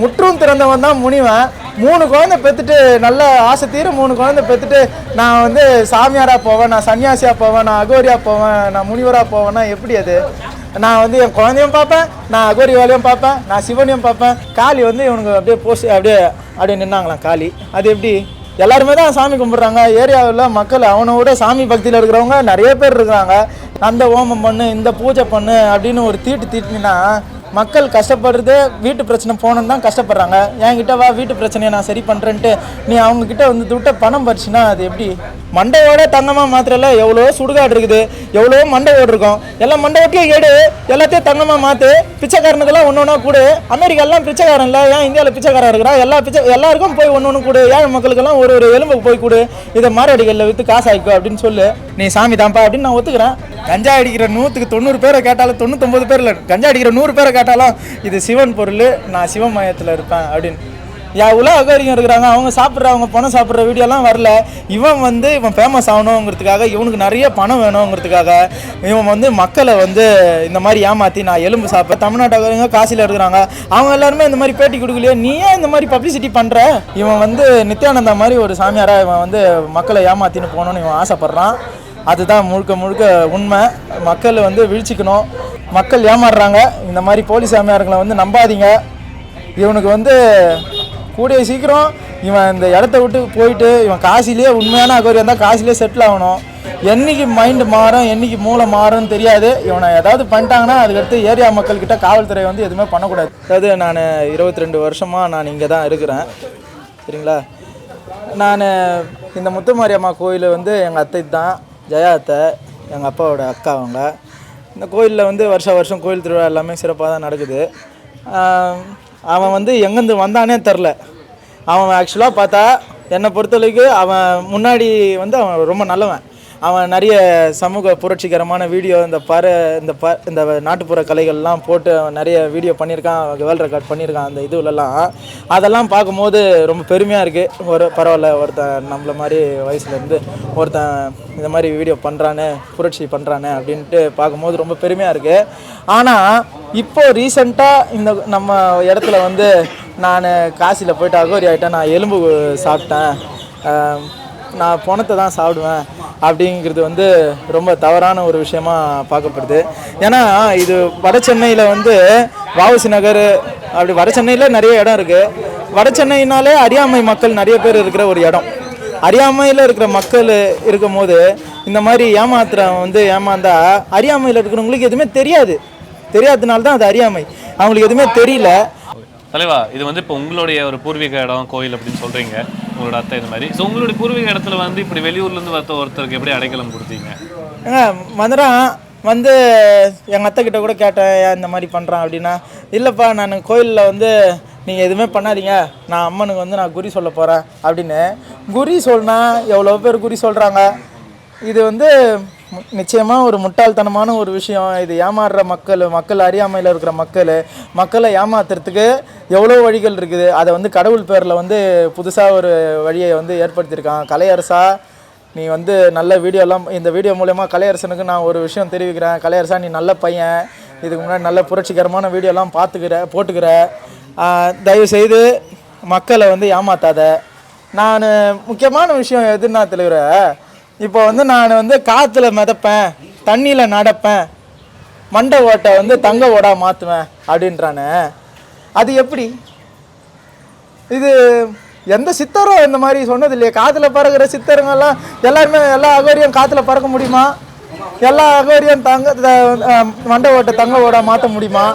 முற்றும் திறந்தவன் தான் முனிவன். மூணு குழந்தை பெற்றுட்டு நல்ல ஆசை தீர மூணு குழந்தை பெற்றுட்டு நான் வந்து சாமியாராக போவேன் நான் சன்னியாசியாக போவேன் நான் அகோரியாக போவேன் நான் முனிவராக போவேன்னா எப்படி அது? நான் வந்து என் குழந்தையும் பார்ப்பேன் நான் அகோரி வேலையும் பார்ப்பேன் நான் சிவனையும் பார்ப்பேன். காளி வந்து இவனுக்கு அப்படியே போஸ்ட் அப்படியே அப்படியே நின்னாங்களாம் காளி. அது எப்படி? எல்லாருமே தான் சாமி கும்பிட்றாங்க. ஏரியாவில் மக்கள் அவனை விட சாமி பக்தியில் இருக்கிறவங்க நிறைய பேர் இருக்கிறாங்க. அந்த ஓமம் பண்ணு இந்த பூஜை பண்ணு அப்படின்னு ஒரு தீட்டு தீட்டினா மக்கள் கஷ்டப்படுறது வீட்டு பிரச்சனை போகணுன்னு தான் கஷ்டப்படுறாங்க. என்கிட்ட வா வீட்டு பிரச்சனையை நான் சரி பண்ணுறேன்ட்டு நீ அவங்கக்கிட்ட வந்து துட்ட பணம் பறிச்சுன்னா அது எப்படி? மண்டையோட தங்கமாக மாத்திரல எவ்வளோ சுடுகாடு இருக்குது. எவ்வளோ மண்டை ஓடு இருக்கும். எல்லா மண்டை ஓட்டியும் எடு எல்லாத்தையும் தங்கமாக மாற்று பிச்சைக்காரனுக்கெல்லாம் ஒன்று ஒன்றா கொடு. அமெரிக்காலாம் பிச்சைக்காரன் இல்லை. ஏன் இந்தியாவில் பிச்சைக்காரன் இருக்கிறா? எல்லா பிச்சை எல்லாருக்கும் போய் ஒன்று ஒன்று கொடு. ஏழை மக்களுக்கெல்லாம் ஒரு ஒரு எலும்புக்கு போய் கொடு. இதை மாரடிகளில் விற்று காசு அப்படின்னு சொல்லு. நீ சாமி தான்ப்பா அப்படின்னு நான் ஒத்துக்கிறேன். கஞ்சா அடிக்கிற நூற்றுக்கு தொண்ணூறு பேரை கேட்டாலும் தொண்ணூத்தொம்பது பேர் இல்லை. கஞ்சா அடிக்கிற நூறு பேரை கேட்டாலும் இது சிவன் பொருள் நான் சிவமயத்தில் இருப்பேன் அப்படின்னு. யா உலக அகரியம் இருக்கிறாங்க அவங்க சாப்பிட்ற அவங்க பணம் சாப்பிட்ற வீடியோலாம் வரல. இவன் வந்து இவன் ஃபேமஸ் ஆகணுங்கிறதுக்காக இவனுக்கு நிறைய பணம் வேணுங்கிறதுக்காக இவன் வந்து மக்களை வந்து இந்த மாதிரி ஏமாற்றி நான் எலும்பு சாப்பிட்றேன் தமிழ்நாட்டுக்காரங்க காசியில் இருக்கிறாங்க. அவங்க எல்லாருமே இந்த மாதிரி பேட்டி கொடுக்கலையே நீ ஏன் இந்த மாதிரி பப்ளிசிட்டி பண்ணுற இவன் வந்து நித்யானந்தா மாதிரி ஒரு சாமியாராக இவன் வந்து மக்களை ஏமாற்றின்னு போகணுன்னு இவன் ஆசைப்பட்றான். அதுதான் முழுக்க முழுக்க உண்மை. மக்கள் வந்து வீழ்ச்சிக்கணும். மக்கள் ஏமாறுறாங்க. இந்த மாதிரி போலீஸ் சாமியார்களை வந்து நம்பாதீங்க. இவனுக்கு வந்து கூடிய சீக்கிரம் இவன் இந்த இடத்த விட்டு போயிட்டு இவன் காசிலேயே உண்மையான அகோரியம் இருந்தால் காசிலே செட்டில் ஆகணும். என்னைக்கு மைண்டு மாறும் என்னைக்கு மூளை மாறும்னு தெரியாது. இவனை ஏதாவது பண்ணிட்டாங்கன்னா அதுக்கடுத்து ஏரியா மக்கள்கிட்ட காவல்துறை வந்து எதுவுமே பண்ணக்கூடாது. அதாவது நான் இருபத்தி ரெண்டு வருஷமாக நான் இங்கே தான் இருக்கிறேன். சரிங்களா? நான் இந்த முத்துமாரியம்மா கோயில் வந்து எங்கள் அத்தை தான். ஜெயாத்தை எங்கள் அப்பாவோட அக்கா அவங்க. இந்த கோயிலில் வந்து வருஷம் வருஷம் கோயில் திருவிழா எல்லாமே சிறப்பாக தான் நடக்குது. அவன் வந்து எங்கேருந்து வந்தானே தெரில. அவன் ஆக்சுவலாக பார்த்தா என்னை பொறுத்தளவுக்கு அவன் முன்னாடி வந்து அவன் ரொம்ப நல்லவன். அவன் நிறைய சமூக புரட்சிகரமான வீடியோ இந்த பற இந்த ப இந்த நாட்டுப்புற கலைகள்லாம் போட்டு அவன் நிறைய வீடியோ பண்ணியிருக்கான் வேர்ல்ட் ரெக்கார்ட் பண்ணியிருக்கான் அந்த இதுலலாம். அதெல்லாம் பார்க்கும்போது ரொம்ப பெருமையாக இருக்குது ஒரு பரவாயில்ல ஒருத்தன் நம்மள மாதிரி வயசுலேருந்து ஒருத்தன் இந்த மாதிரி வீடியோ பண்ணுறானே புரட்சி பண்ணுறானே அப்படின்ட்டு பார்க்கும்போது ரொம்ப பெருமையாக இருக்குது ஆனால் இப்போது ரீசெண்டாக இந்த நம்ம இடத்துல வந்து நான் காசியில் போயிட்டு அகோரி ஆகிட்டேன் நான் எலும்பு சாப்பிட்டேன். நான் பணத்தை தான் சாப்பிடுவேன். அப்படிங்கிறது வந்து ரொம்ப தவறான ஒரு விஷயமா பார்க்கப்படுது. ஏன்னா இது வட சென்னையில் வந்து வாவசி நகர் அப்படி வட சென்னையில் நிறைய இடம் இருக்குது வட சென்னைனாலே அறியாமை மக்கள் நிறைய பேர் இருக்கிற ஒரு இடம். அறியாமையில் இருக்கிற மக்கள் இருக்கும் போது இந்த மாதிரி ஏமாத்துறவன் வந்து ஏமாந்தா அறியாமையில் இருக்கிறவங்களுக்கு எதுவுமே தெரியாது. தெரியாததுனால தான் அது அறியாமை. அவங்களுக்கு எதுவுமே தெரியல. தலைவா இது வந்து இப்போ உங்களுடைய ஒரு பூர்வீக இடம் கோயில் அப்படின்னு சொல்கிறீங்க உங்களோட அத்தை இந்த மாதிரி. ஸோ உங்களுடைய பூர்வீக இடத்துல வந்து இப்படி வெளியூர்லேருந்து வந்த ஒருத்தருக்கு எப்படி அடைக்கலம் கொடுத்தீங்க? ஏங்க வந்துடுறான் வந்து எங்கள் அத்தை கிட்ட கூட கேட்டேன் ஏன் இந்த மாதிரி பண்ணுறான் அப்படின்னா இல்லைப்பா நான் கோயிலில் வந்து நீங்கள் எதுவுமே பண்ணாதீங்க. நான் அம்மனுக்கு வந்து நான் குறி சொல்ல போகிறேன் அப்படின்னு. குறி சொன்னால் எவ்வளோ பேர் குறி சொல்கிறாங்க இது வந்து நிச்சயமாக ஒரு முட்டாள்தனமான ஒரு விஷயம். இது ஏமாறுற மக்கள் மக்கள் அறியாமையில் இருக்கிற மக்கள் மக்களை ஏமாத்துறதுக்கு எவ்வளோ வழிகள் இருக்குது. அதை வந்து கடவுள் பேரில் வந்து புதுசாக ஒரு வழியை வந்து ஏற்படுத்தியிருக்கான் கலையரசா நீ வந்து நல்ல வீடியோலாம் இந்த வீடியோ மூலயமா கலையரசனுக்கு நான் ஒரு விஷயம் தெரிவிக்கிறேன். கலையரசா நீ நல்ல பையன். இதுக்கு முன்னாடி நல்ல புரட்சிகரமான வீடியோலாம் பார்த்துக்கிற போட்டுக்கிற. தயவுசெய்து மக்களை வந்து ஏமாத்தாத. நான் முக்கியமான விஷயம் எதுன்னா தெளிவுற இப்போ வந்து நான் வந்து காற்றுல மிதப்பேன் தண்ணியில் நடப்பேன் மண்டை ஓட்டை வந்து தங்க ஓடா மாற்றுவேன் அப்படின்றானே. அது எப்படி? இது எந்த சித்தரும் இந்த மாதிரி சொன்னது இல்லையே. காற்றுல பறக்கிற சித்தருங்கெல்லாம் எல்லாருமே எல்லா அகோரியும் காற்றுல பறக்க முடியுமா? எல்லா அகோரியும் தங்க த- மண்டை ஓட்டை தங்க ஓட மாற்ற முடியுமா?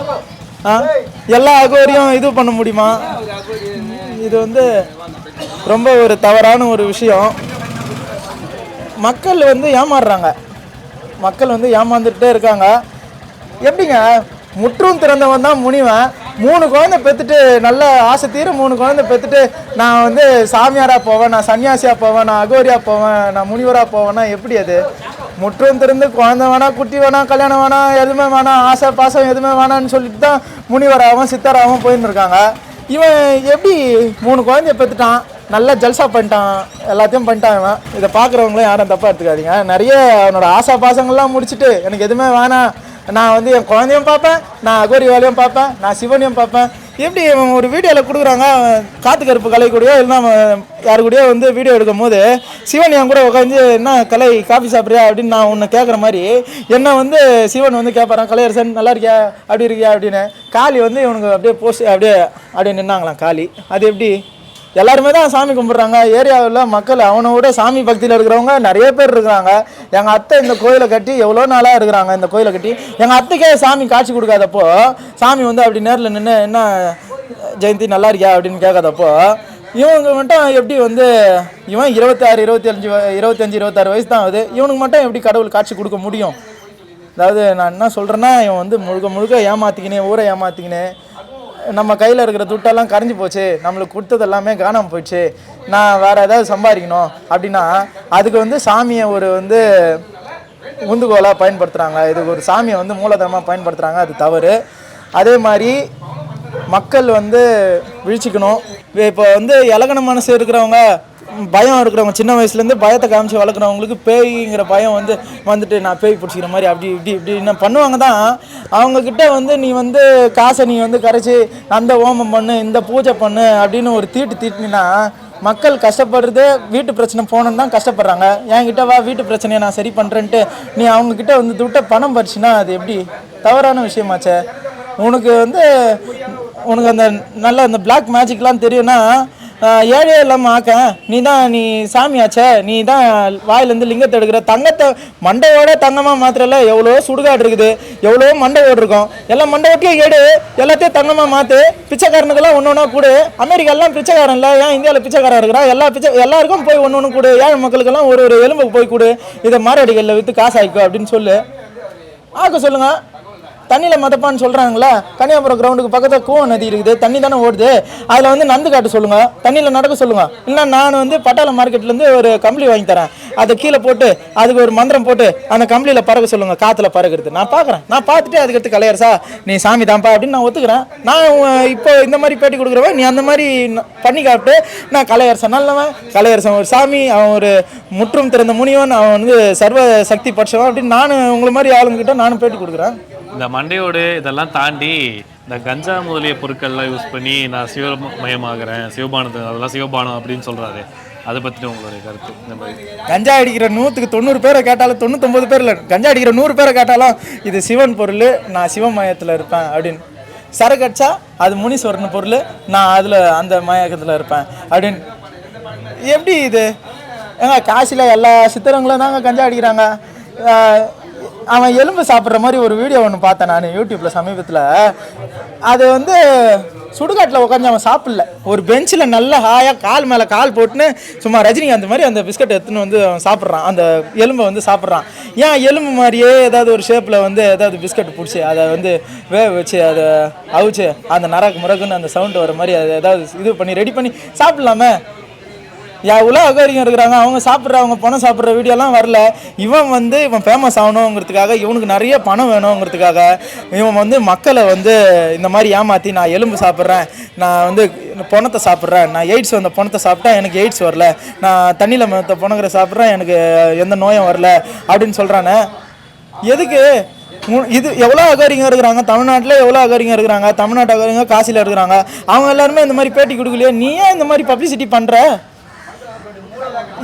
எல்லா அகோரியும் இது பண்ண முடியுமா? இது வந்து ரொம்ப ஒரு தவறான ஒரு விஷயம். மக்கள் வந்து ஏமாறுறாங்க. மக்கள் வந்து ஏமாந்துட்டே இருக்காங்க. எப்படிங்க? முற்றும் திறந்தவன் தான் முனிவன். மூணு குழந்தை பெற்றுட்டு நல்ல ஆசை தீர. மூணு குழந்தை பெற்றுட்டு நான் வந்து சாமியாராக போவேன் நான் சன்னியாசியாக போவேன் நான் அகோரியாக போவேன் நான் முனிவராக போவேன்னா எப்படி அது? முற்றும் திறந்து குழந்தை வேணாம் குட்டி வேணாம் கல்யாணம் வேணாம் எதுவுமே வேணாம் ஆசை பாசம் எதுவுமே வேணாம்னு சொல்லிட்டு தான் முனிவராகவும் சித்தராகவும் போயின்னு இருக்காங்க. இவன் எப்படி மூணு குழந்தைய பெற்றுட்டான் நல்லா ஜல்சா பண்ணிட்டான் எல்லாத்தையும் பண்ணிட்டான் இவன். இதை பார்க்குறவங்களும் யாரும் தப்பாக எடுத்துக்காதீங்க. நிறைய அவனோட ஆசா பாசங்கள்லாம் முடிச்சுட்டு எனக்கு எதுவுமே வேணாம். நான் வந்து என் குழந்தையும் பார்ப்பேன் நான் அகோரி வேலையும் பார்ப்பேன் நான் சிவனையும் பார்ப்பேன். எப்படி ஒரு வீடியோவில் கொடுக்குறாங்க காத்து கருப்பு கலை கூடயோ இல்லைன்னா யாரு கூடயோ வந்து வீடியோ எடுக்கும் போது சிவன் என் கூட உட்காந்து என்ன கலை காஃபி சாப்பிட்றியா? அப்படின்னு நான் உன்னை கேட்குற மாதிரி என்ன வந்து சிவன் வந்து கேட்பாரான் கலையரசன் நல்லா இருக்கியா? அப்படி இருக்கியா? அப்படின்னு. காளி வந்து இவனுக்கு அப்படியே போஸ்ட் அப்படியே அப்படியே நின்னாங்களாம் காளி. அது எப்படி? எல்லாருமே தான் சாமி கும்பிட்றாங்க. ஏரியாவில் மக்கள் அவனை விட சாமி பக்தியில் இருக்கிறவங்க நிறைய பேர் இருக்கிறாங்க. எங்கள் அத்தை இந்த கோயிலை கட்டி எவ்வளோ நாளாக இருக்கிறாங்க இந்த கோயிலை கட்டி. எங்கள் அத்தைக்கே சாமி காட்சி கொடுக்காதப்போ சாமி வந்து அப்படி நேரில் நின்று என்ன ஜெயந்தி நல்லா இருக்கியா? அப்படின்னு கேட்காதப்போ இவங்க மட்டும் எப்படி வந்து இவன் இருபத்தாறு இருபத்தஞ்சு வ- இருபத்தஞ்சு இருபத்தாறு வயசு தான் ஆகுது. இவனுக்கு மட்டும் எப்படி கடவுள் காட்சி கொடுக்க முடியும்? அதாவது நான் என்ன சொல்கிறேன்னா இவன் வந்து முழுக்க முழுக்க ஏமாத்திக்கினே ஊரை ஏமாத்திக்கினே நம்ம கையில் இருக்கிற துட்டெல்லாம் கரைஞ்சி போச்சு. நம்மளுக்கு கொடுத்தது எல்லாமே காணாமல் போயிடுச்சு. நான் வேறு ஏதாவது சம்பாதிக்கணும் அப்படின்னா அதுக்கு வந்து சாமியை ஒரு வந்து உந்துகோலாக பயன்படுத்துகிறாங்க இதுக்கு ஒரு சாமியை வந்து மூலதனமாக பயன்படுத்துகிறாங்க அது தவறு. அதே மாதிரி மக்கள் வந்து விழிச்சிக்கணும். இப்போ வந்து இலகன மனசு இருக்கிறவங்க பயம் இருக்கிறவங்க சின்ன வயசுலேருந்து பயத்தை காமிச்சு வளர்க்குறவங்களுக்கு பேய்ங்கிற பயம் வந்து வந்துட்டு நான் பேய் பிடிச்சிக்கிற மாதிரி அப்படி இப்படி இப்படி பண்ணுவாங்க தான். அவங்கக்கிட்ட வந்து நீ வந்து காசை நீ வந்து கரைச்சி அந்த ஓமம் பண்ணு இந்த பூஜை பண்ணு அப்படின்னு ஒரு தீட்டு தீட்டினா மக்கள் கஷ்டப்படுறது வீட்டு பிரச்சனை போகணுன்னு தான் கஷ்டப்படுறாங்க. என்கிட்ட வா வீட்டு பிரச்சனையை நான் சரி பண்ணுறேன்ட்டு நீ அவங்கக்கிட்ட வந்து துட்ட பணம் பறிச்சுன்னா அது எப்படி? தவறான விஷயமாச்சே. உனக்கு வந்து உனக்கு அந்த நல்ல அந்த பிளாக் மேஜிக்லாம் தெரியும்னா ஏழே இல்லாமல் ஆக்க நீ தான் நீ சாமியாச்சே நீ தான் வாயிலேருந்து லிங்கத்தை எடுக்கிற தங்கத்தை மண்டையோட தங்கமாக மாத்திரல எவ்வளோ சுடுகாடு இருக்குது எவ்வளோ மண்டை ஓடு இருக்கும். எல்லா மண்டை ஓட்டியும் எடு எல்லாத்தையும் தங்கமாக மாற்று பிச்சைக்காரனுக்கெல்லாம் ஒன்று ஒன்றா கொடு. அமெரிக்காலாம் பிச்சைக்காரன் இல்லை ஏன் இந்தியாவில் பிச்சைக்காரன் இருக்கிறான் எல்லா பிச்சை எல்லாருக்கும் போய் ஒன்று ஒன்று கொடு ஏழை மக்களுக்கெல்லாம் ஒரு ஒரு எலும்பு போய் கொடு. இதை மாரடிகளில் விற்று காசு அப்படின்னு சொல்லு. ஆக்க சொல்லுங்கள் தண்ணியில் மதப்பான்னு சொல்கிறாங்களா கன்னியாபுரம் கிரவுண்டுக்கு பக்கத்தில் கூவம் நதி இருக்குது தண்ணி தானே ஓடுது. அதில் வந்து நந்து காட்ட சொல்லுங்கள் தண்ணியில் நடக்க சொல்லுங்கள் இல்லை நான் வந்து பட்டாள மார்க்கெட்லேருந்து ஒரு கம்பளி வாங்கி தரேன். அதை கீழே போட்டு அதுக்கு ஒரு மந்திரம் போட்டு அந்த கம்பளியில் பறக்க சொல்லுங்கள் காற்றுல பறக்கிறது. நான் பார்க்குறேன் நான் பார்த்துட்டு அதுக்கடுத்து கலையரசா நீ சாமி தான்ப்பா அப்படின்னு நான் ஒத்துக்கிறேன். நான் இப்போ இந்த மாதிரி பேட்டி கொடுக்குறவன் நீ அந்த மாதிரி பண்ணி காப்பிட்டு நான் கலையரசன் நல்லவன். கலையரசன் ஒரு சாமி அவன் ஒரு முற்றும் திறந்த முனிவன் அவன் வந்து சர்வ சக்தி பட்சவன் அப்படின்னு நானும் உங்களை மாதிரி ஆளுங்கிட்ட நானும் பேட்டி கொடுக்குறேன். இந்த மண்டையோடு இதெல்லாம் தாண்டி இந்த கஞ்சா முதலிய பொருட்கள்லாம் யூஸ் பண்ணி நான் சிவமயமாகிறேன் சிவபானது அதெல்லாம் சிவபானம் அப்படின்னு சொல்கிறாரு அதை பற்றி உங்களுடைய கருத்து இந்த மாதிரி. கஞ்சா அடிக்கிற நூற்றுக்கு தொண்ணூறு பேரை கேட்டாலும் தொண்ணூத்தொம்பது பேர் இல்லை கஞ்சா அடிக்கிற நூறு பேரை கேட்டாலும் இது சிவன் பொருள் நான் சிவமயத்தில் இருப்பேன் அப்படின்னு. சரக்கு அடிச்சா அது முனீஸ்வரன் பொருள் நான் அதில் அந்த மயக்கத்தில் இருப்பேன் அப்படின்னு. எப்படி இது? ஏங்க காசியில் எல்லா சித்திரங்களும் தாங்க கஞ்சா அடிக்கிறாங்க. அவன் எலும்பு சாப்பிட்ற மாதிரி ஒரு வீடியோ ஒன்று பார்த்தேன் நான் யூடியூப்பில் சமீபத்தில். அது வந்து சுடுகாட்டில் உட்காந்து அவன் சாப்பிடல. ஒரு பெஞ்சில் நல்ல ஹாயாக கால் மேலே கால் போட்டுன்னு சும்மா ரஜினிகாந்த் மாதிரி அந்த பிஸ்கட் எடுத்துன்னு வந்து அவன் சாப்பிட்றான். அந்த எலும்பை வந்து சாப்பிட்றான். ஏன் எலும்பு மாதிரியே ஏதாவது ஒரு ஷேப்பில் வந்து ஏதாவது பிஸ்கட் பிடிச்சி அதை வந்து வேக வச்சு அதை அவிச்சு அந்த நரக்கு முறகுன்னு அந்த சவுண்டு வர மாதிரி அதை ஏதாவது இது பண்ணி ரெடி பண்ணி சாப்பிட்லாமே. எவ்வளோ அகரியம் இருக்கிறாங்க. அவங்க சாப்பிட்ற அவங்க பணம் சாப்பிட்ற வீடியோலாம் வரல. இவன் வந்து இவன் ஃபேமஸ் ஆகணுங்கிறதுக்காக இவனுக்கு நிறைய பணம் வேணுங்கிறதுக்காக இவன் வந்து மக்களை வந்து இந்த மாதிரி ஏமாற்றி நான் எலும்பு சாப்பிட்றேன் நான் வந்து பணத்தை சாப்பிட்றேன் நான் எய்ட்ஸ் வந்த பணத்தை சாப்பிட்டா எனக்கு எய்ட்ஸ் வரல நான் தண்ணியில் மத்த பணங்கிற சாப்பிட்றேன் எனக்கு எந்த நோயும் வரல அப்படின்னு சொல்கிறானே எதுக்கு? இது எவ்வளோ அகாரிங்க இருக்கிறாங்க? தமிழ்நாட்டில் எவ்வளோ அகாரிங்க இருக்கிறாங்க? தமிழ்நாட்டு அகாரிங்க காசியில் இருக்கிறாங்க. அவங்க எல்லாருமே இந்த மாதிரி பேட்டி கொடுக்கலையே நீ ஏன் இந்த மாதிரி பப்ளிசிட்டி பண்ணுற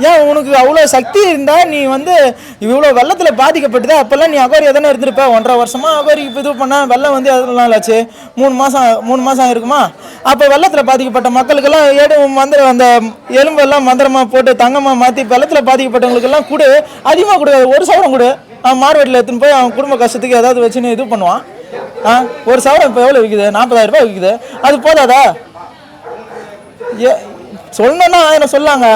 ஏன் உனக்கு அவ்வளோ சக்தி இருந்தால் நீ வந்து இவ்வளோ வெள்ளத்தில் பாதிக்கப்பட்டதா? அப்போல்லாம் நீ அகோரி எதனா இருந்திருப்ப? ஒன்றரை வருஷமா அகோரி இப்போ இது பண்ணால் வெள்ளம் வந்து எதனால நாள் ஆச்சு? மூணு மாதம் மூணு மாதம் இருக்குமா அப்போ வெள்ளத்தில் பாதிக்கப்பட்ட மக்களுக்கெல்லாம் ஏடு மந்திர அந்த எலும்பெல்லாம் மந்திரமாக போட்டு தங்கமாக மாற்றி வெள்ளத்தில் பாதிக்கப்பட்டவங்களுக்கெல்லாம் கொடு. அதிகமாக கொடு. ஒரு சவரம் கொடு. அவன் மார்வெட்டில் எடுத்துன்னு போய் அவன் குடும்ப கஷ்டத்துக்கு ஏதாவது வச்சுன்னு இது பண்ணுவான். ஆ ஒரு சவரம் இப்போ எவ்வளோ விற்குது நாற்பதாயிரம் ரூபாய் விற்குது அது போதாதா? ஏ சொல்லணும்னா ஆயிரம் சொல்லாங்க?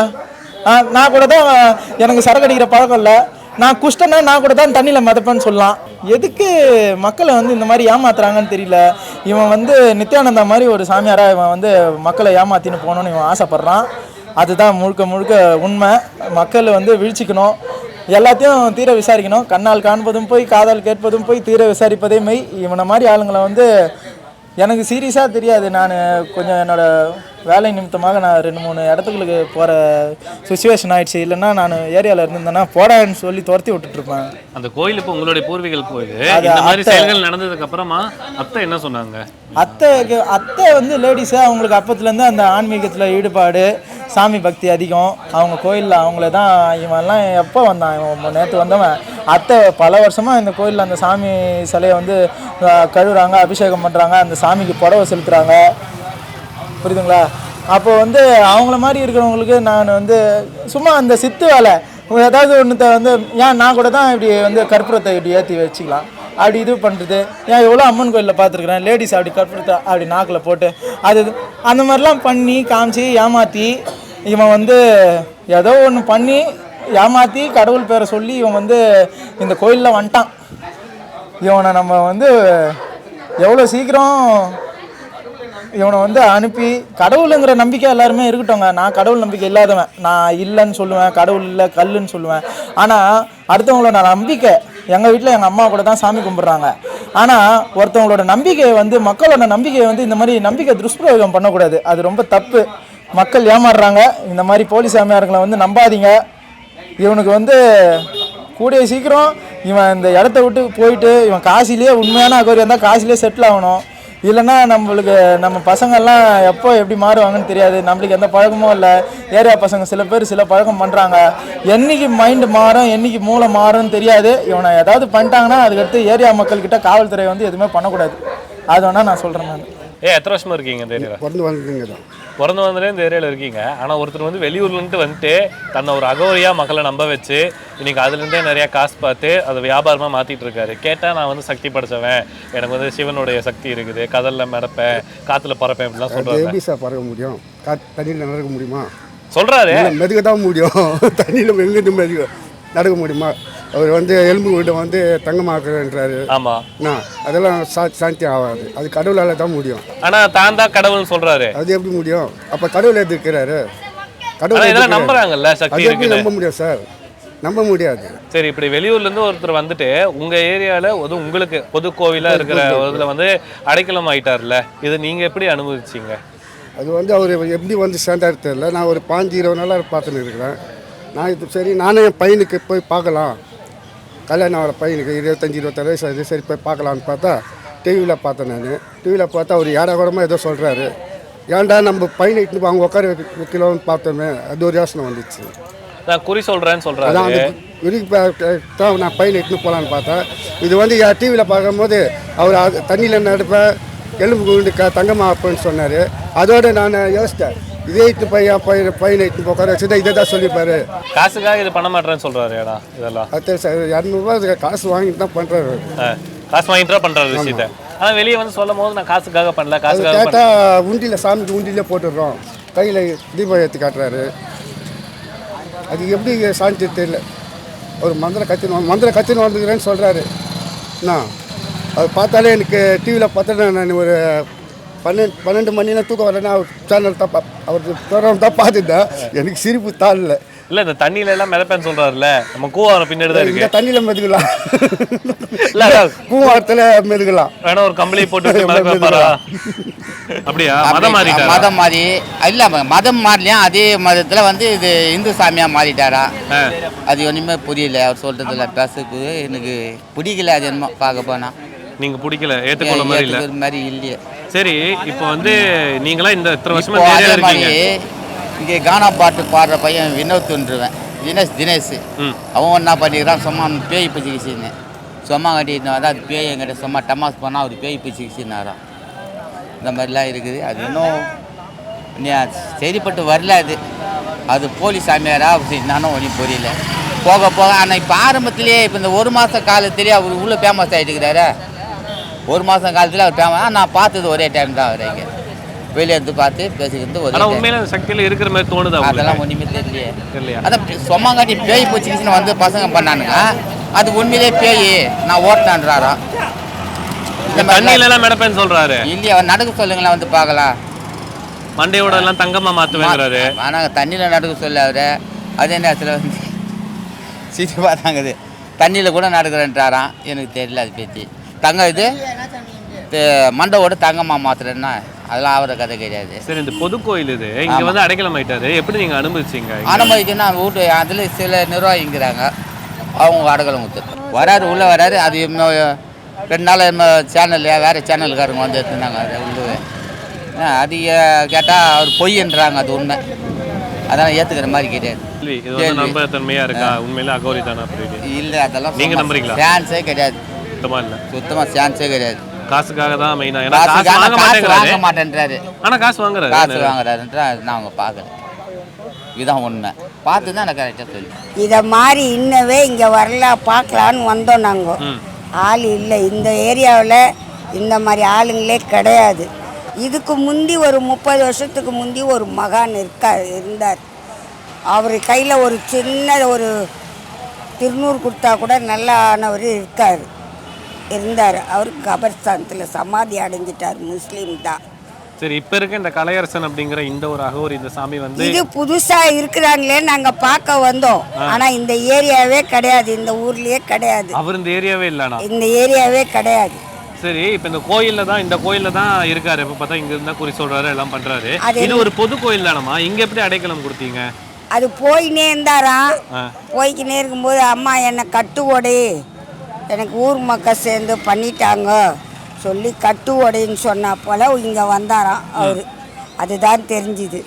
நான் கூட தான் எனக்கு சரக்கு அடிக்கிற பழக்கம் இல்லை. நான் குஷ்டனா நான் கூட தான் தண்ணியில் மிதப்பேன்னு சொல்லலாம். எதுக்கு மக்களை வந்து இந்த மாதிரி ஏமாத்துறாங்கன்னு தெரியல. இவன் வந்து நித்யானந்தா மாதிரி ஒரு சாமியாராக இவன் வந்து மக்களை ஏமாத்தின்னு போகணும்னு இவன் ஆசைப்பட்றான். அதுதான் முழுக்க முழுக்க உண்மை. மக்கள் வந்து விழிச்சிக்கணும். எல்லாத்தையும் தீர விசாரிக்கணும். கண்ணால் காண்பதும் போய் காதால் கேட்பதும் போய் தீர விசாரிப்பதே மெய். இவனை மாதிரி ஆளுங்களை வந்து எனக்கு சீரியஸாக தெரியாது. நான் கொஞ்சம் என்னோடய வேலை நிமித்தமாக நான் ரெண்டு மூணு இடத்துக்கு போகிற சுச்சுவேஷன் ஆயிடுச்சு. இல்லைன்னா நான் ஏரியாவில் இருந்திருந்தேன்னா போடான்னு சொல்லி துரத்தி விட்டுட்ருப்பேன் அந்த கோயில் இப்போ உங்களுடைய பூர்வீகல் கோயில். இந்த மாதிரி செயல்கள் நடந்ததுக்கு அப்புறமா அத்தை என்ன சொன்னாங்க? அத்தை அத்தை வந்து லேடிஸு அவங்களுக்கு அப்பத்துலேருந்து அந்த ஆன்மீகத்தில் ஈடுபாடு சாமி பக்தி அதிகம். அவங்க கோயிலில் அவங்கள தான் இவன்லாம் எப்போ வந்தான்? இவன் நேற்று வந்தவன். அத்தை பல வருஷமாக இந்த கோயிலில் அந்த சாமி சிலையை வந்து கழுவுறாங்க அபிஷேகம் பண்ணுறாங்க அந்த சாமிக்கு புடவை செலுத்துகிறாங்க புரியுதுங்களா? அப்போ வந்து அவங்கள மாதிரி இருக்கிறவங்களுக்கு நான் வந்து சும்மா அந்த சித்து வேலை. ஏதாவது ஒன்றுத்த வந்து ஏன் நான் கூட தான் இப்படி வந்து கற்பூரத்தை இப்படி ஏற்றி வச்சுக்கலாம். அப்படி இது பண்ணுறது ஏன் எவ்வளோ அம்மன் கோயிலில் பார்த்துருக்குறேன். லேடிஸ் அப்படி கற்பூரத்தை அப்படி நாக்கில் போட்டு அது அந்த மாதிரிலாம் பண்ணி காமிச்சு ஏமாற்றி இவன் வந்து ஏதோ ஒன்று பண்ணி ஏமாற்றி கடவுள் பேரை சொல்லி இவன் வந்து இந்த கோயிலில் வந்துட்டான். இவனை நம்ம வந்து எவ்வளோ சீக்கிரம் இவனை வந்து அனுப்பி கடவுளுங்கிற நம்பிக்கை எல்லாருமே இருக்கட்டும்ங்க. நான் கடவுள் நம்பிக்கை இல்லாதவன். நான் இல்லைன்னு சொல்லுவேன் கடவுள் இல்லை கல்லுன்னு சொல்லுவேன். ஆனால் அடுத்தவங்களோட நம்பிக்கை எங்கள் வீட்டில் எங்கள் அம்மா கூட தான் சாமி கும்பிட்றாங்க. ஆனால் ஒருத்தவங்களோட நம்பிக்கையை வந்து மக்களோட நம்பிக்கையை வந்து இந்த மாதிரி நம்பிக்கை துஷ்பிரயோகம் பண்ணக்கூடாது. அது ரொம்ப தப்பு. மக்கள் ஏமாறுறாங்க. இந்த மாதிரி போலீஸ் சாமியார்களை வந்து நம்பாதீங்க. இவனுக்கு வந்து கூடிய சீக்கிரம் இவன் இந்த இடத்த விட்டு போயிட்டு இவன் காசிலேயே உண்மையான அகோரியம் இருந்தால் காசிலேயே செட்டில் ஆகணும். இல்லைன்னா நம்மளுக்கு நம்ம பசங்கள்லாம் எப்போ எப்படி மாறுவாங்கன்னு தெரியாது. நம்மளுக்கு எந்த பழக்கமும் இல்லை. ஏரியா பசங்க சில பேர் சில பழக்கம் பண்ணுறாங்க என்னைக்கு மைண்டு மாறும் என்னைக்கு மூளை மாறும்னு தெரியாது. இவனை ஏதாவது பண்ணிட்டாங்கன்னா அதுக்கடுத்து ஏரியா மக்கள்கிட்ட காவல்துறை வந்து எதுவுமே பண்ணக்கூடாது. அது வேணால் நான் சொல்கிறேன் நான். ஏ எத்தனை வருஷமா இருக்கீங்க இந்த ஏரியாவில் பிறந்து வந்ததுங்க தான். பிறந்த வந்ததுலேயே இந்த ஏரியாவில் இருக்கீங்க. ஆனால் ஒருத்தர் வந்து வெளியூர்லேருந்து வந்துட்டு தன்னை ஒரு அகோரியா மக்களை நம்ப வச்சு இன்னைக்கு அதுலேருந்தே நிறைய காசு பார்த்து அதை வியாபாரமாக மாற்றிட்டு இருக்காரு. கேட்டால் நான் வந்து சக்தி படைச்சவன். எனக்கு வந்து சிவனுடைய சக்தி இருக்குது. கடல்ல மிதப்பேன் காற்றுல பறப்பேன் அப்படிலாம் சொல்கிறாரு எப்படி சார் பறக்க முடியும்? கா தண்ணியில் நடக்க முடியுமா? சொல்கிறாரு மெதுக்க தான் முடியும். தண்ணியில் எங்கிட்டு மெதுக்க நடக்க முடியுமா? அவர் வந்து எலும்பு வீட்டை வந்து தங்கமாக்குறேன்றாரு. ஆமாம் அதெல்லாம் சா சாந்தி ஆகாது. அது கடவுளால் தான் முடியும். ஆனால் தான் தான் கடவுள்னு சொல்கிறாரு அது எப்படி முடியும்? அப்போ கடவுள் எதிர்க்கிறாரு கடவுள் இதெல்லாம். நம்புறாங்கல்ல சக்தி எப்படி நம்ப முடியும் சார்? நம்ப முடியாது. சரி இப்படி வெளியூர்லேருந்து ஒருத்தர் வந்துட்டு உங்கள் ஏரியாவில் அது உங்களுக்கு பொது கோவிலாக இருக்கிற இதில் வந்து அடைக்கலம் ஆயிட்டார்ல. இதை நீங்கள் எப்படி அனுபவிச்சீங்க? அது வந்து அவர் எப்படி வந்து சேர்ந்தாரு தெரியல. நான் ஒரு பாஞ்சு இருபது நாளாக பார்த்துன்னு இருக்கிறேன். நான் இது சரி நானே என் பையனுக்கு போய் பார்க்கலாம். கல்யாணம் ஆகிற பையனுக்கு இருபத்தஞ்சி இருபத்தாறு வயசு ஆகுது. சரி போய் பார்க்கலான்னு பார்த்தா டிவியில் பார்த்தேன் நான். டிவியில் பார்த்தா அவர் ஏடாகூடமாக ஏதோ சொல்கிறாரு ஏன்டா நம்ம பையனை போய் அவங்க உட்கார வைக்க- வைக்கலாம்னு பார்த்தோமே அது ஒரு யோசனை வந்துச்சு. நான் குறி சொல்கிறேன்னு சொல்கிறாரு அதான் அந்த தான் நான் பையனை இட்டுன்னு போகலான்னு பார்த்தேன். இது வந்து டிவியில் பார்க்கும்போது அவர் அது தண்ணியில் நடப்பேன் எலும்பு க தங்கம்மா அப்பன்னு சொன்னார். அதோட நான் யோசித்தேன் இதே இட்டு பையன் பையனை பையனை இட்டு உட்கார வச்சுதான் இதை தான் சொல்லிப்பாரு. காசுக்காக இது பண்ண மாட்டேன்னு சொல்கிறாரு ஏடா இதெல்லாம்? அது சார் இரநூறுவா காசு வாங்கிட்டு தான் பண்ணுறாரு ஆ, காசு வாங்கிட்டு தான் பண்ணுறாரு விஷயத்த. ஆனால் வெளியே வந்து சொல்லும் போது நான் காசுக்காக பண்ணல காசுக்காக கேட்டால் உண்டியில் சாமிக்கு உண்டியிலே போட்டுடுறோம். கையில் தீபம் ஏற்றி காட்டுறாரு. அது எப்படி சாந்தி தெரியல. ஒரு மந்திரம் கத்தினு மந்திரம் கத்தின்னு வந்துக்கிறேன்னு சொல்கிறாரு என்ன? அது பார்த்தாலே எனக்கு டிவியில் பார்த்தா நான் ஒரு பன்னெண்டு பன்னெண்டு மணிலாம் தூக்கம் வரலன்னா அவர் சேனல் தான் பா- அவர் தொடர்ந்து தான் பார்த்துட்டேன் எனக்கு சிரிப்பு தாழல. இல்லை இந்த தண்ணியில எல்லாம் மிதப்பேன்னு சொல்கிறாருல்ல நம்ம கூவாரம் பின்னாடி தான் இருக்கு. இந்த தண்ணியில் மெதுக்கலாம். இல்ல. பூவாரத்தில் மெதுக்கலாம். வேணா ஒரு கம்பளி போட்டு அப்படியா? மதம் மாறிட்டாரா? மதம் மாறி இல்ல மதம் மாறலையா அதே மதத்துல வந்து இது இந்து சாமியா மாறிட்டாரா. அது ஒண்ணுமே புரியல அவர் சொல்றதுல பேசுறது எனக்கு பிடிக்கல அது என்னமோ பார்க்க போனா. நீங்க பிடிக்கல ஏத்துக்கொள்ள மாதிரி இல்ல. மாதிரி இல்லையே. சரி இப்போ வந்து நீங்களா இந்த இத்தனை வருஷமா இப்போ அதே ஏரியால மாதிரி இருக்கீங்க இங்கே கானா பாட்டு பாடுற பையன் வினோத்துன்றவன் தினேஷ் தினேஷ். ம். அவன் என்ன பண்ணிக்கிறான் சும்மா பேய் பிடிச்சிக்கிச்சின்னு சும்மா கட்டிட்டு வந்தா அது பேய் எங்கிட்ட சும்மா டமாஸ் பண்ணால் அவர் பேய் பிடிச்சிக்கிச்சின்னாராம் இந்த மாதிரிலாம் இருக்குது. அது இன்னும் நீ சரிப்பட்டு வரல அது. அது போலீஸ் சாமியாரா நானும் ஒன்றும் புரியல. போக போக ஆனால் இப்போ ஆரம்பத்திலேயே இப்போ இந்த ஒரு மாத காலத்திலேயே அவர் உள்ள ஃபேமஸ் ஆகிட்டு இருக்கிறாரு ஒரு மாதம் காலத்தில் அவர் ஃபேமஸ் நான் பார்த்தது ஒரே டைம் தான் அவர் இங்கே. வெளியே இருந்து பார்த்து பேசிக்கிறது ஒரே. உண்மையில சக்தியில இருக்கிற மாதிரி தோணுதா அதெல்லாம் ஒன்றுமே தெரியலையே. தெரியலையா? அதான் சொம்மாங்காட்டி பேய் போச்சுன்னு வந்து பசங்க பண்ணானுங்க. அது உண்மையிலே பேய். நான் ஓட்டினான்றாராம் இந்த தண்ணியில மாதிரிலாம் எல்லாம் மிதப்பேன்னு சொல்றாரு. இல்லையா அவர் நடக்க சொல்லுங்களேன் வந்து பார்க்கலாம். மண்டையோட எல்லாம் தங்கமா மாத்துவேங்கிறாரு. ஆனால் தண்ணியில் நடக்க சொல்ல அவரு. அதே நேரத்தில் வந்து தாங்குது. தண்ணியில் கூட நடக்கிறேன்றாராம். எனக்கு தெரியல அது பற்றி தங்க இது? மண்டவோட தங்கம்மா மாத்திரன்னா அதெல்லாம் ஆகிற கதை கிடையாது சரி இந்த பொது கோயில் இது. இங்க வந்து அடைக்கலம் ஆயிட்டாரு எப்படி நீங்க அனுபவிச்சீங்க அனுமதிக்குன்னா வீட்டு அதில் சில நிர்வாகிங்கிறாங்க. அவங்க அடகலம் கொடுத்துருக்கோம் வராரு உள்ளே வராரு அது இன்னும் ரெண்டு நாள் சேனல் வேறு சேனலுக்காரங்க வந்து எடுத்துனாங்க அது உள்ளே. அது கேட்டால் அவர் பொய்ன்றாங்க அது உண்மை. அதெல்லாம் ஏற்றுக்கிற மாதிரி கிடையாது கேள்வி இது வந்து இருக்கா? உண்மையில அகோரி தானா இல்லை அதெல்லாம் நீங்க நம்புறீங்களா? சான்ஸே கிடையாது. சுத்தமா இல்ல. சுத்தமாக சான்ஸே கிடையாது. காசுக்காக தான் மெயினா ஏன்னா காசு காசு வாங்க மாட்டேங்கிறாரு. மாட்டேன்றாரு. ஆனா காசு வாங்குறாரு. காசு வாங்குறாருன்ற நாங்கள் பார்க்கல. இதுதான் உண்மை. பார்த்து தான் எனக்கு கரெக்டாக சொல்லி இதை மாதிரி இன்னவே இங்கே வரல பார்க்கலான்னு வந்தோம் நாங்கள். ஆள் இல்லை. இந்த ஏரியாவில் இந்த மாதிரி ஆளுங்களே கிடையாது. இதுக்கு முந்தி ஒரு முப்பது வருஷத்துக்கு முந்தி ஒரு மகான் இருக்கா இருந்தார். அவர் கையில் ஒரு சின்ன ஒரு திருநூறு கொடுத்தா கூட நல்லா ஆனவர் இருக்கார். இருந்தார். அவர் கபர்ஸ்தானத்தில் சமாதி அடைஞ்சிட்டார். முஸ்லீம் தான். சரி இப்ப இருக்க இந்த கலையரசன் அப்படிங்கிற இந்த ஒரு அகோரி இந்த சாமி வந்து இது புதுசா இருக்கிறாங்களே நாங்க பார்க்க வந்தோம். ஆனா இந்த ஏரியாவே கிடையாது. இந்த ஊர்லயே கிடையாது. அவர் இந்த ஏரியாவே இல்லனா இந்த ஏரியாவே கிடையாது. சரி இப்ப இந்த கோயில்ல தான் இந்த கோயில்ல தான் இருக்காரு. இப்ப பார்த்தா இங்க இருந்தா குறி சொல்றாரு எல்லாம் பண்றாரு. இது ஒரு பொது கோயில் தானமா இங்க எப்படி அடைக்கலம் கொடுத்தீங்க? அது போயினே இருந்தாராம். ஆ. போய்க்கினே இருக்கும்போது அம்மா என்னை கட்டு ஓடி எனக்கு ஊர் மக்கள் சேர்ந்து பண்ணிட்டாங்க. சொல்லி கட்டு ஓடைன்னு சொன்ன போல இங்கே வந்தாராம் அவர். அதுதான் தெரிஞ்சுது.